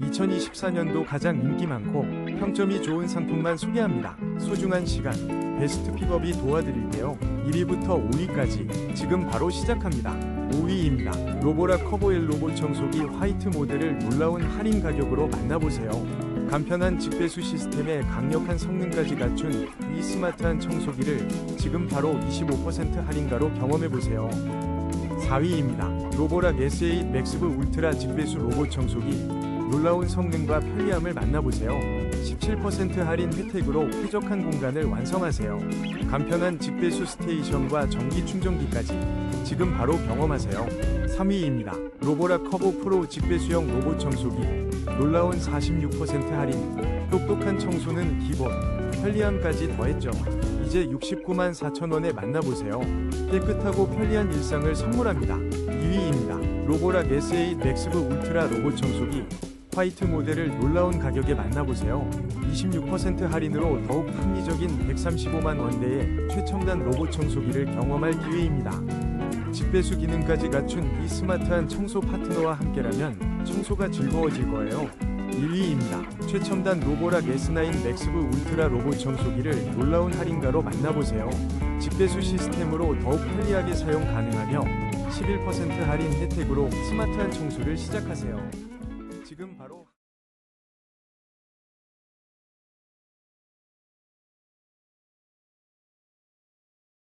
2024년도 가장 인기 많고 평점이 좋은 상품만 소개합니다. 소중한 시간, 베스트 픽업이 도와드릴게요. 1위부터 5위까지 지금 바로 시작합니다. 5위입니다. 로보라 커보일 로봇 청소기 화이트 모델을 놀라운 할인 가격으로 만나보세요. 간편한 직배수 시스템에 강력한 성능까지 갖춘 이 스마트한 청소기를 지금 바로 25% 할인가로 경험해보세요. 4위입니다. 로보락 S8 맥스브 울트라 직배수 로봇 청소기 놀라운 성능과 편리함을 만나보세요. 17% 할인 혜택으로 쾌적한 공간을 완성하세요. 간편한 직배수 스테이션과 전기 충전기까지 지금 바로 경험하세요. 3위입니다. 로보라 커보 프로 직배수형 로봇 청소기 놀라운 46% 할인 똑똑한 청소는 기본 편리함까지 더했죠. 이제 69만 4천 원에 만나보세요. 깨끗하고 편리한 일상을 선물합니다. 2위입니다. 로보락 S8 맥스브 울트라 로봇 청소기 화이트 모델을 놀라운 가격에 만나보세요. 26% 할인으로 더욱 합리적인 135만 원대의 최첨단 로봇 청소기를 경험할 기회입니다. 직배수 기능까지 갖춘 이 스마트한 청소 파트너와 함께라면 청소가 즐거워질 거예요. 1위입니다. 최첨단 로보락 S9 맥스브 울트라 로봇 청소기를 놀라운 할인가로 만나보세요. 직배수 시스템으로 더욱 편리하게 사용 가능하며 11% 할인 혜택으로 스마트한 청소를 시작하세요. 지금 바로